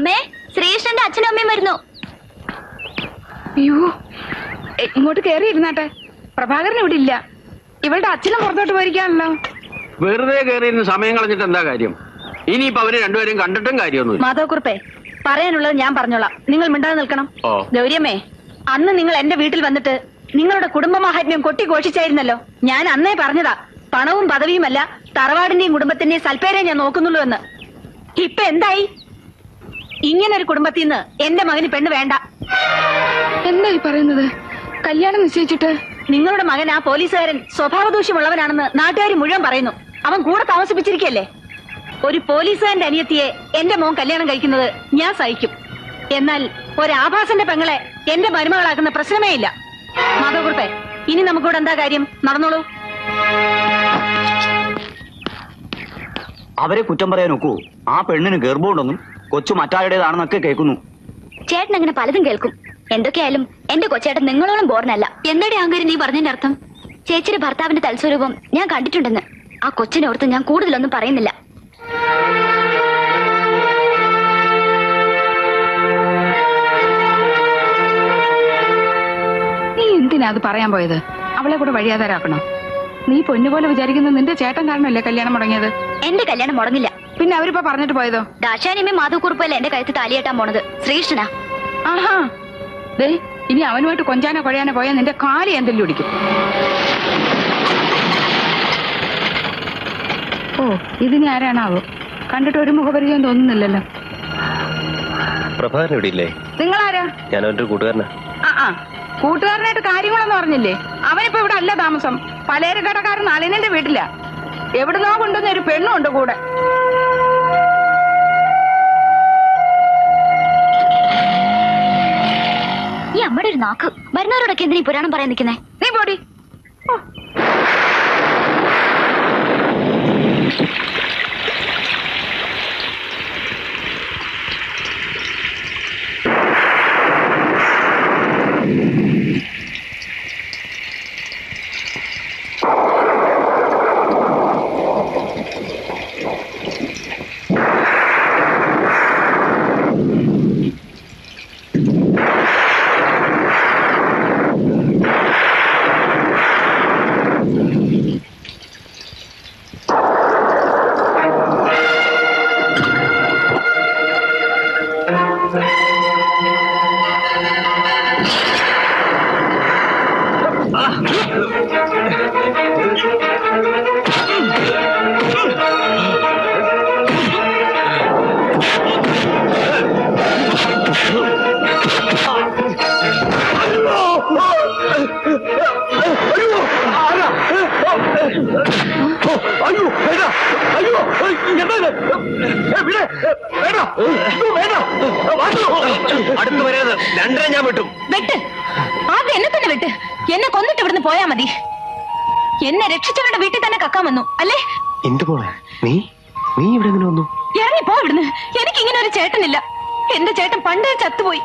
അമ്മേ ശ്രീകൃഷ്ണന്റെ അച്ഛനും അമ്മയും വരുന്നു. അയ്യോ ഇങ്ങോട്ട് കേറി ഇരുന്നാട്ടെ പ്രഭാകരൻ ഇവിടെ ഇല്ല. ഇവളുടെ അച്ഛനും പുറത്തോട്ട് പോയിരിക്കാണല്ലോ. വെറുതെ കയറിയിരുന്ന് സമയം കളഞ്ഞിട്ട് എന്താ കാര്യം? ഇനിയിപ്പോ അവർ രണ്ടുപേരും കണ്ടിട്ടും കാര്യമൊന്നുമില്ല. മാധവക്കുറുപ്പേ പറയാനുള്ളത് ഞാൻ പറഞ്ഞോളാം. നിങ്ങൾ മിണ്ടാതെ നിൽക്കണം. ഗൗരിയമ്മേ അന്ന് നിങ്ങൾ എന്റെ വീട്ടിൽ വന്നിട്ട് നിങ്ങളുടെ കുടുംബ മാഹാത്മ്യം കൊട്ടിഘോഷിച്ചായിരുന്നല്ലോ ഞാൻ അന്നേ പറഞ്ഞതാ പണവും പദവിയുമല്ല തറവാടിന്റെയും കുടുംബത്തിന്റെയും സൽപ്പേരെ ഞാൻ നോക്കുന്നുള്ളൂ എന്ന്. ഇപ്പൊ എന്തായി? ഇങ്ങനൊരു കുടുംബത്തിൽ നിന്ന് എന്റെ മകന് പെണ്ണ് വേണ്ട. എന്താ ഈ പറയുന്നത്? കല്യാണം നിശ്ചയിച്ചിട്ട്? നിങ്ങളുടെ മകൻ ആ പോലീസുകാരൻ സ്വഭാവദൂഷ്യമുള്ളവനാണെന്ന് നാട്ടുകാർ മുഴുവൻ പറയുന്നു. അവൻ കൂടെ താമസിപ്പിച്ചിരിക്കല്ലേ? ഒരു പോലീസുകാരന്റെ അനിയത്തിയെ എന്റെ മോൻ കല്യാണം കഴിക്കുന്നത് ഞാൻ സഹിക്കും. എന്നാൽ ഒരാഭാസന്റെ പെങ്ങളെ എന്റെ മരുമകളാക്കുന്ന പ്രശ്നമേ ഇല്ല മാധവകുറുപ്പേ ഇനി നമുക്കിവിടെ എന്താ കാര്യം? നടന്നോളൂ. അവരെ കുറ്റം പറയാൻ നോക്കൂ ആ പെണ്ണിന് ഗർഭമുണ്ടെന്നും കൊച്ചു മറ്റാരുടേതാണെന്നൊക്കെ കേൾക്കുന്നു. ചേട്ടൻ അങ്ങനെ പലതും കേൾക്കും. എന്തൊക്കെയായാലും എന്റെ കൊച്ചേട്ടൻ നിങ്ങളോളം ബോർണല്ല എന്തടി ആങ്കരി നീ പറഞ്ഞതിന്റെ അർത്ഥം? ചേച്ചിയുടെ ഭർത്താവിന്റെ തൽസ്വരൂപം ഞാൻ കണ്ടിട്ടുണ്ടെന്ന്. ആ കൊച്ചിനെ ഓർത്ത് ഞാൻ കൂടുതലൊന്നും പറയുന്നില്ല. നീ എന്തിനാ അത് പറയാൻ പോയത്? അവളെ കൂടെ വഴിയാതാരാക്കണോ? നീ പൊന്നുപോലെ വിചാരിക്കുന്നത് നിന്റെ ചേട്ടൻ കാരണമല്ലേ കല്യാണം മുടങ്ങിയത്? എന്റെ കല്യാണം മുടങ്ങില്ല. പിന്നെ അവരിപ്പോ പറഞ്ഞിട്ട് പോയതോ? ദാശാനിയമ്മ മാധവക്കുറുപ്പല്ലേ എന്റെ കഴുത്ത് താലിയേട്ടാൻ പോണത്? ശ്രീകൃഷ്ണനാ. ആഹാ. ദേ ഇനി അവനുമായിട്ട് കൊഞ്ചാനോ കൊഴയാനോ പോയാൽ നിന്റെ കാലി എന്തെങ്കിലും ഇടിക്കും. ഓ ഇതിനി ആരാണാവോ? കണ്ടിട്ട് ഒരു മുഖപരിചയം തോന്നുന്നില്ലല്ലോ. പ്രഭാകരൻ ഇവിടെ ഇല്ലേ നിങ്ങളാരാ? ഞാൻ അവന്റെ കൂട്ടുകാരനാ. ആ ആ. കൂട്ടുകാരനായിട്ട് കാര്യങ്ങളൊന്നും പറഞ്ഞില്ലേ അവനിപ്പോ ഇവിടെ അല്ല താമസം. പലേരക്കടക്കാരൻ നളിനന്റെ വീട്ടിലാ. എവിടുന്നോ കൊണ്ടുവന്ന ഒരു പെണ്ണുണ്ട് കൂടെ. നാക്ക്. വരുന്നവരോടൊക്കെ എന്തിനീ പുരാണം പറയാൻ നിൽക്കുന്നേ? വേണ്ട. അയ്യോ അടുത്ത് വരരുത്. രണ്ടര ഞാൻ വിട്ടും. വെട്ട്. ആദ്യം എന്നെ തന്നെ വെട്ട്. എന്നെ കൊന്നിട്ട് ഇവിടുന്ന് പോയാ മതി. എന്നെ രക്ഷിച്ചവരുടെ വീട്ടിൽ തന്നെ കക്കാൻ വന്നു. അല്ലേ? എന്ത് മോളെ? നീ? നീ ഇവിടെ എങ്ങനെ വന്നു? ഇറങ്ങി പോ ഇവിടുന്ന്. എനിക്ക് ഇങ്ങനെ ഒരു ചേട്ടനില്ല. എന്റെ ചേട്ടൻ പണ്ടേ ചത്തുപോയി.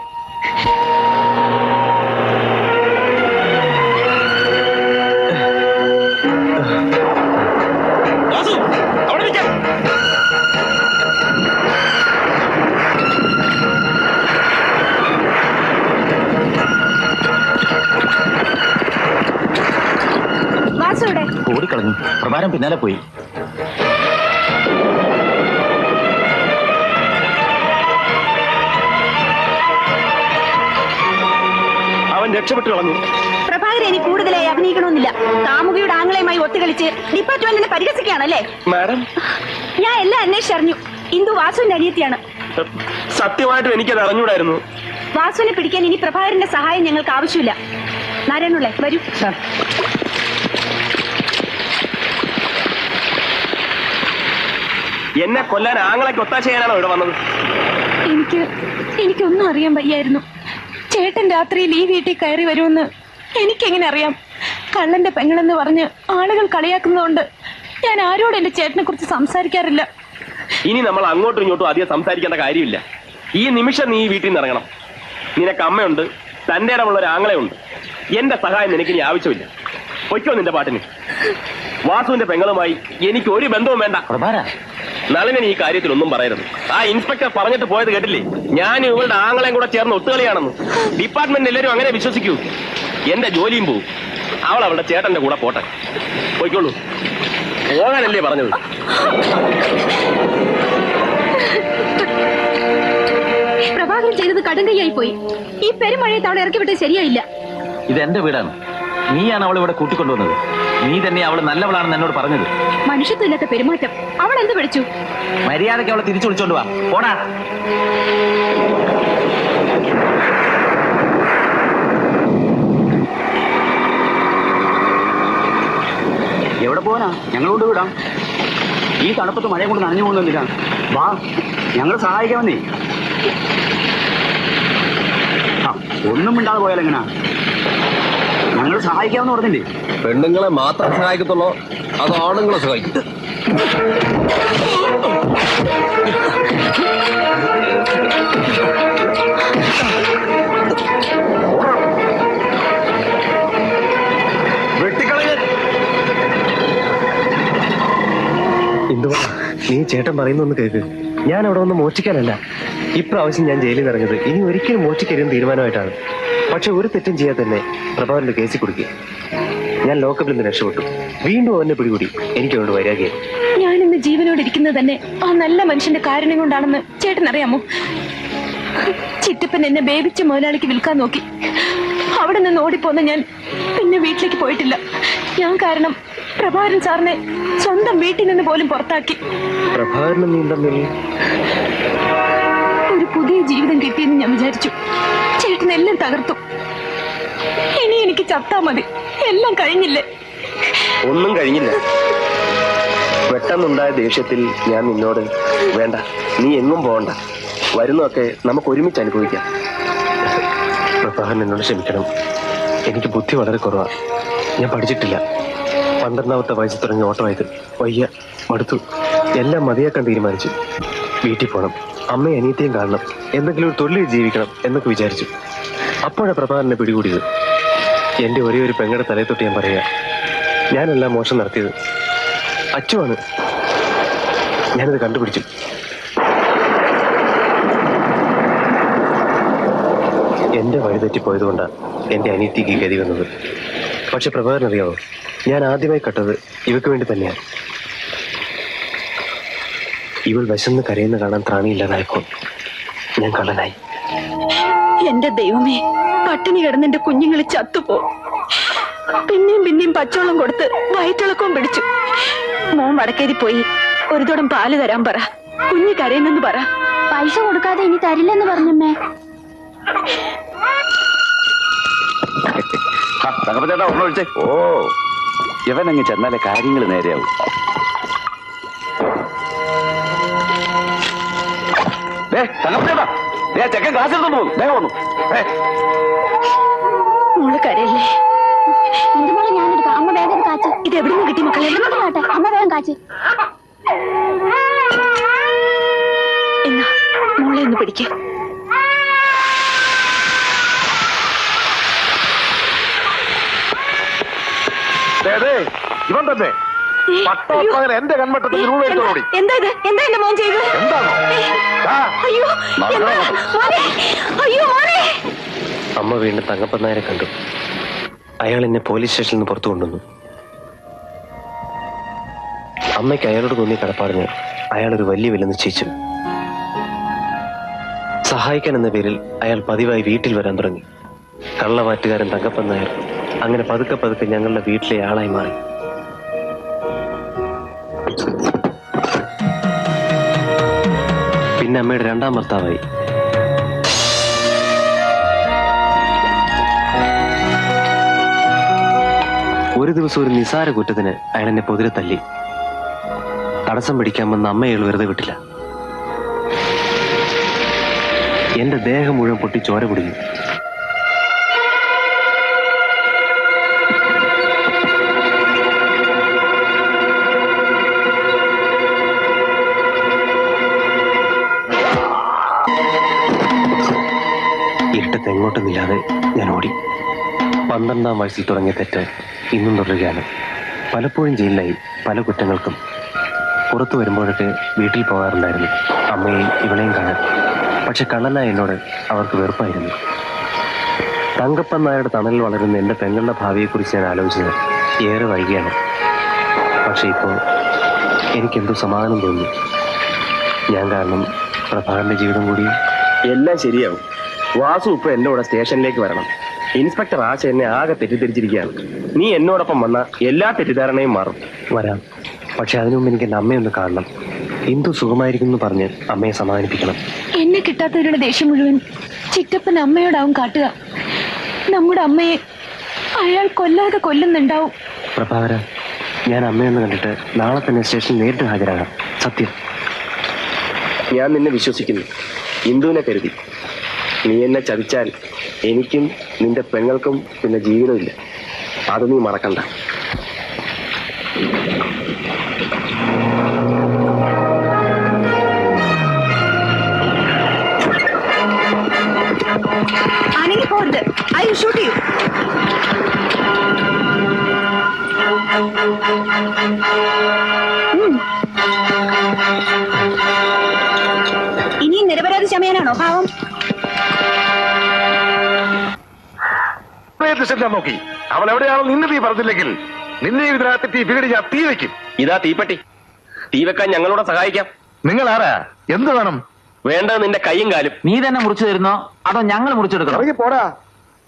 പ്രഭാരം പിന്നാലെ പോയി. അവൻ രക്ഷപ്പെട്ടു കളഞ്ഞു. പ്രഭാകരൻ ഇനി കൂടുതലായി അഭിനയിക്കണമെന്നില്ല. കാമുകിയുടെ ആംഗളയുമായി ഒത്തുകളിച്ച് ഡിപ്പാർട്ട്മെന്റിനെ പരിഹസിക്കുകയാണല്ലേ? മാഡം? ഞാൻ എല്ലാം അന്വേഷിച്ചറിഞ്ഞു ഇന്ദു വാസുവിന്റെ അനിയത്തിയാണ്. സത്യമായിട്ടും എനിക്കത് അറിഞ്ഞൂടായിരുന്നു. വാസുവിനെ പിടിക്കാൻ ഇനി പ്രഭാകരന്റെ സഹായം ഞങ്ങൾക്ക് ആവശ്യമില്ല. നാരായണുള്ളേ വരൂ. എന്നെ കൊല്ലാൻ ആങ്ങളൊക്കെ ഒത്താശ ചെയ്യാനാണോ ഇവിടെ വന്നത്? എനിക്ക് എനിക്കൊന്നും അറിയാൻ വയ്യായിരുന്നു. ചേട്ടൻ രാത്രിയിൽ ഈ വീട്ടിൽ കയറി വരുമെന്ന് എനിക്കെങ്ങനെ അറിയാം? കള്ളന്റെ പെങ്ങളെന്ന് പറഞ്ഞ് ആളുകൾ കളിയാക്കുന്നതുകൊണ്ട് ഞാൻ ആരോടും എന്റെ ചേട്ടനെ കുറിച്ച് സംസാരിക്കാറില്ല. ഇനി നമ്മൾ അങ്ങോട്ടും ഇങ്ങോട്ടും അധികം സംസാരിക്കേണ്ട കാര്യമില്ല. ഈ നിമിഷം നീ ഈ വീട്ടിൽ നിന്ന് ഇറങ്ങണം. നിനക്ക് അമ്മയുണ്ട് തന്റെ ഇടമുള്ള ഒരു ആങ്ങളയുണ്ട്. എന്റെ സഹായം നിനക്ക് ഇനി ആവശ്യമില്ല. പൊയ്ക്കോ നിന്റെ പാട്ടിന്. വാസുവിന്റെ പെങ്ങളുമായി എനിക്ക് ഒരു ബന്ധവും വേണ്ട. പ്രഭാര നളിനൻ ഈ കാര്യത്തിൽ ഒന്നും പറയരുത്. ആ ഇൻസ്പെക്ടർ പറഞ്ഞിട്ട് പോയത് കേട്ടില്ലേ? ഞാൻ ഇവളുടെ ആങ്ങളെയും കൂടെ ചേർന്ന് ഒത്തുകളിയാണെന്ന്. ഡിപ്പാർട്ട്മെന്റ് എല്ലാവരും അങ്ങനെ വിശ്വസിക്കൂ. എന്റെ ജോലിയും പോവും. അവൾ അവളുടെ ചേട്ടന്റെ കൂടെ പോട്ടെ. പോയിക്കോളൂ. പോകാനല്ലേ പറഞ്ഞത്? പ്രഭാകരൻ ചെയ്തത് കടുങ്കയായി പോയി. ഈ പെരുമഴയെ അവളെ ഇറക്കി വിട്ടത് ശരിയായില്ല. ഇത് എന്റെ വീടാണ്. നീയാണ് അവളെ ഇവിടെ കൂട്ടിക്കൊണ്ടുവന്നത്. നീ തന്നെ അവൾ നല്ലവളാണെന്ന് എന്നോട് പറഞ്ഞത്. മനുഷ്യത്വമില്ലാത്ത പെരുമാറ്റം. അവൾ എന്ത് വിളിച്ചു മര്യാദയ്ക്ക് അവളെ തിരിച്ചു വിളിച്ചോണ്ട് വാ. പോടാ. എവിടെ പോവാനാ? ഞങ്ങളോട് വിടാം. ഈ തണുപ്പത്ത് മഴയെ കൊണ്ട് നനഞ്ഞു പോകുന്നില്ല വാ ഞങ്ങൾ സഹായിക്കാമെന്നേ ആ, ഒന്നും മിണ്ടാതെ പോയാലെങ്ങനാ? ഞങ്ങൾ സഹായിക്കാമെന്ന് പറഞ്ഞില്ലേ? പെണ്ണുങ്ങളെ മാത്രം സഹായിക്കത്തുള്ളോ. അത് ആണുങ്ങളെ സഹായിക്കും. എന്തുവാ? നീ ചേട്ടൻ പറയുന്നൊന്ന് കേക്ക്. ഞാൻ അവിടെ ഒന്ന് മോഷ്ടിക്കാനല്ല. ഇപ്രാവശ്യം ഞാൻ ജയിലിൽ ഇറങ്ങുന്നത് ഇനി ഒരിക്കലും മോഷ്ടിക്കരുതെന്ന് തീരുമാനമായിട്ടാണ്. പക്ഷെ ഒരു തെറ്റും ചെയ്യാതെ തന്നെ പ്രഭാവന്റെ കേസിൽ കൊടുക്കുക ഞാൻ ലോക്കപ്പിൽ നിന്ന് രക്ഷപ്പെട്ടു. വീണ്ടും അവന്റെ പിടികൂടി. എനിക്ക് അവനോട് വൈരാഗ്യം. ഞാൻ ഇന്ന് ജീവനോട് ഇരിക്കുന്നത് തന്നെ ആ നല്ല മനുഷ്യന്റെ കാരണം കൊണ്ടാണെന്ന് ചേട്ടൻ അറിയാമോ? ചിറ്റപ്പൻ എന്നെ ബേബിച്ച മുതലാളിക്ക് വിൽക്കാൻ നോക്കി. അവിടെ നിന്ന് ഓടിപ്പോന്ന ഞാൻ പിന്നെ വീട്ടിലേക്ക് പോയിട്ടില്ല. ഞാൻ കാരണം പ്രഭാരൻ സാറിനെ സ്വന്തം വീട്ടിൽ നിന്ന് പോലും പുറത്താക്കി. പ്രഭാകരനും നീ തമ്മിൽ? ഒരു പുതിയ ജീവിതം കിട്ടിയെന്ന് ഞാൻ വിചാരിച്ചു. ചേട്ടൻ എല്ലാം തകർത്തു. ഇനി എനിക്ക് ചത്താ മതി. എല്ലാം കഴിഞ്ഞില്ലേ? ഒന്നും കഴിഞ്ഞില്ല. പെട്ടെന്നുണ്ടായ ദേഷ്യത്തിൽ ഞാൻ നിന്നോട് വേണ്ട നീ എങ്ങും പോകണ്ട. വരുന്നതൊക്കെ നമുക്ക് ഒരുമിച്ച് അനുഭവിക്കാം. പ്രഭാകൻ എന്നോട് ക്ഷമിക്കണം. എനിക്ക് ബുദ്ധി വളരെ കുറവാണ് ഞാൻ പഠിച്ചിട്ടില്ല. പന്ത്രണ്ടാമത്തെ വയസ്സിൽ തുടങ്ങി ഓട്ടമായത്. വയ്യ മടുത്തു. എല്ലാം മതിയാക്കാൻ തീരുമാനിച്ചു. വീട്ടിൽ പോകണം അമ്മയും അനിയത്തെയും കാണണം. എന്തെങ്കിലും ഒരു തൊഴിൽ ജീവിക്കണം എന്നൊക്കെ വിചാരിച്ചു. അപ്പോഴാണ് പ്രഭാകരനെ പിടികൂടിയത്. എന്റെ ഒരേ ഒരു പെങ്ങളുടെ തലയെ തൊട്ട് ഞാൻ പറയുക ഞാനല്ല മോശം നടത്തിയത്. അച്ചുവാണ് ഞാനിത് കണ്ടുപിടിച്ചു. എന്റെ വഴിതെറ്റിപ്പോയത് പോയതുകൊണ്ടാണ് എന്റെ അനിയത്തിക്ക് ഗതി വന്നത്. പക്ഷെ പ്രഭാകരൻ അറിയാമോ ഞാൻ ആദ്യമായി കട്ടത് ഇവക്ക് വേണ്ടി തന്നെയാണ് ഇവൾ വിശന്ന് കരയുന്ന കാണാൻ ത്രാണിയില്ലാതായപ്പോൾ ഞാൻ കള്ളനായി. എന്റെ ദൈവമേ പട്ടിണി കിടന്ന് എന്റെ കുഞ്ഞുങ്ങൾ ചത്തുപോ. പിന്നെയും പിന്നെയും പച്ചവെള്ളം കൊടുത്ത് വയറ്റിളക്കവും പിടിച്ചു. മോൻ വടക്കേരി പോയി ഒരു തുടം പാൽ തരാൻ പറ. കുഞ്ഞു കരയുന്നെന്ന് പറ. പൈസ കൊടുക്കാതെ ഇനി തരില്ലെന്ന് പറഞ്ഞമ്മേ. ഓ ഇവനങ്ങ് ചെന്നാലേ കാര്യങ്ങൾ നേരെയാവും. ചെക്കൻ ക്ലാസ് എടുത്തു പോകും വേഗം വന്നു. ഏ, മോൾ കരയല്ലേ? എന്റെ ഞാൻ എടുക്കാം അമ്മ വേഗം കാച്ച്. ഇത് എവിടുന്ന് കിട്ടി മക്കളെ? എവിടെ കാട്ടെ അമ്മ വേഗം കാച്ച്. എന്നാ മോളെ ഒന്ന് പിടിക്കേ. ദേ, ദേ, ഇവൻ തന്നെ. എന്റെ കൺവട്ടത്തിൽ രൂപ എടുത്തോടി എന്താ ഇത്? എന്താ എന്റെ മോൻ ചെയ്തത്? എന്താണോ? അയ്യോ എന്താ? മോനെ അയ്യോ മോനെ. അമ്മ വീണ്ടും തങ്കപ്പൻ നായരെ കണ്ടു. അയാൾ എന്നെ പോലീസ് സ്റ്റേഷനിൽ നിന്ന് പുറത്തു കൊണ്ടുവന്നു. അമ്മയ്ക്ക് അയാളോട് തോന്നിയ കടപ്പാടിന് അയാൾ ഒരു വലിയ വില നിശ്ചയിച്ചു. സഹായിക്കാൻ എന്ന പേരിൽ അയാൾ പതിവായി വീട്ടിൽ വരാൻ തുടങ്ങി. കള്ളവാറ്റുകാരൻ തങ്കപ്പൻ നായർ അങ്ങനെ പതുക്കെ പതുക്കെ ഞങ്ങളുടെ വീട്ടിലെ ആളായി മാറി. പിന്നെ അമ്മയുടെ രണ്ടാം ഭർത്താവായി. ഒരു ദിവസം ഒരു നിസാര കുറ്റത്തിന് അയാൾ എന്നെ പൊതിരെ തല്ലി. തടസ്സം പിടിക്കാൻ വന്ന അമ്മയെ വെറുതെ വിട്ടില്ല. എന്റെ ദേഹം മുഴുവൻ പൊട്ടി ചോര കുടിഞ്ഞു ഇരുട്ടത്ത് എങ്ങോട്ടുമില്ലാതെ ഞാൻ ഓടി. പന്ത്രണ്ടാം വയസ്സിൽ തുടങ്ങിയ തെറ്റ് ഇന്നും തുടരുകയാണ്. പലപ്പോഴും ജയിലിലായി പല കുറ്റങ്ങൾക്കും പുറത്തു വരുമ്പോഴൊക്കെ വീട്ടിൽ പോകാറുണ്ടായിരുന്നു. അമ്മയെയും ഇവളെയും കാണാൻ. പക്ഷെ കള്ളനായ എന്നോട് അവർക്ക് വെറുപ്പായിരുന്നു. തങ്കപ്പൻ നായരുടെ തണലിൽ വളരുന്ന എന്റെ പെങ്ങളുടെ ഭാവിയെക്കുറിച്ച് ഞാൻ ആലോചിച്ചത് ഏറെ വൈകിയാണ്. പക്ഷേ ഇപ്പോൾ എനിക്കെന്തോ സമാധാനം തോന്നി. ഞാൻ കാരണം പ്രഭാകരന്റെ ജീവിതം കൂടി എല്ലാം ശരിയാവും. വാസു ഇപ്പൊ എന്റെ കൂടെ സ്റ്റേഷനിലേക്ക് വരണം. ഇൻസ്പെക്ടർ ആശ എന്നെ ആകെ തെറ്റിദ്ധരിച്ചിരിക്കുകയാണ്. നീ എന്നോടൊപ്പം വന്ന എല്ലാ തെറ്റിദ്ധാരണയും മാറും. വരാം. പക്ഷെ അതിനു മുമ്പ് എനിക്ക് എന്റെ അമ്മയൊന്ന് കാണണം. എന്തു സുഖമായിരിക്കും എന്ന് പറഞ്ഞ് അമ്മയെ സമാധാനിപ്പിക്കണം. എന്നെ കിട്ടാത്തവരുടെ ദേഷ്യം മുഴുവൻ ചിറ്റപ്പൻ അമ്മയോടാവും കാട്ടുക. നമ്മുടെ അമ്മയെ അയാൾ കൊല്ലാതെ കൊല്ലുന്നുണ്ടാവും. പ്രഭാകര ഞാൻ അമ്മയൊന്ന് കണ്ടിട്ട് നാളെ തന്നെ സ്റ്റേഷനിൽ നേരിട്ട് ഹാജരാകാം. സത്യം. ഞാൻ നിന്നെ വിശ്വസിക്കുന്നു. ഇന്ദുവിനെ കരുതി. നീ എന്നെ ചതിച്ചാൽ എനിക്കും നിന്റെ പെങ്ങൾക്കും പിന്നെ ജീവിതമില്ല. അത് നീ മറക്കണ്ട. ഇനിയും നിരപരാധി ചമയാനാണോ ഭാവം ദിശ നോക്കി. അവൾ എവിടെയാണെന്ന് നിന്നെ നീ പറഞ്ഞില്ലെങ്കിൽ നിന്നെ ഇതിനകത്ത് തീ ഞാൻ തീ വെക്കും. ഇതാ തീപ്പെട്ടി. തീ വെക്കാൻ ഞങ്ങളോട് സഹായിക്കാം. നിങ്ങൾ ആരാ എന്ത് വേണം? വേണ്ടത് നിന്റെ കൈയും കാലും. നീ തന്നെ മുറിച്ചു തരുന്നോ? അതോ ഞങ്ങൾ മുറിച്ചെടുക്കണം? ഇറങ്ങി പോടാ.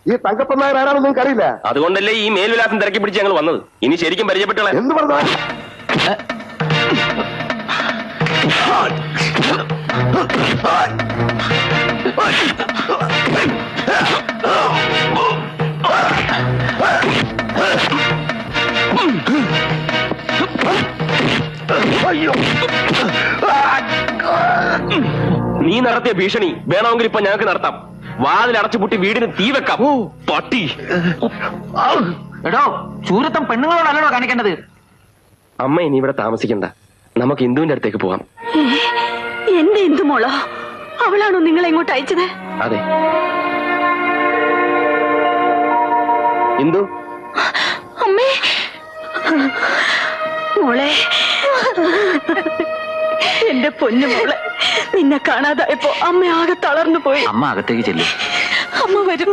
ഈ തങ്കപ്പൻ നായർ ആരാണെന്ന് നിങ്ങൾക്ക് അറിയില്ല അതുകൊണ്ടല്ലേ ഈ മേൽവിലാസം തിരക്കി പിടിച്ച് ഞങ്ങൾ വന്നത്. ഇനി ശരിക്കും പരിചയപ്പെട്ടോളെ എന്ത് പറഞ്ഞാ? നീ നടത്തിയ ഭീഷണി വേണമെങ്കിൽ ഇപ്പൊ ഞങ്ങൾക്ക് നടത്താം. വാതിൽ അടച്ചുപൂട്ടി വീടിന് തീ വെക്കാം. പട്ടി. എടോ ചൂരത്തം പെണ്ണുങ്ങളോടല്ലോ കാണിക്കേണ്ടത്? അമ്മ ഇനി ഇവിടെ താമസിക്കണ്ട. നമുക്ക് ഇന്ദുവിന്റെ അടുത്തേക്ക് പോകാം എന്റെ എന്തു മോളോ അവളാണോ നിങ്ങളെ ഇങ്ങോട്ട് അയച്ചത്? അതെ. ഇന്ദു? എന്റെ പൊന്നു മോളെ നിന്നെ കാണാതായപ്പോ അമ്മ ആകെ തളർന്നു പോയി അമ്മ അകത്തേക്ക് ചെല്ലും. അമ്മ വരും.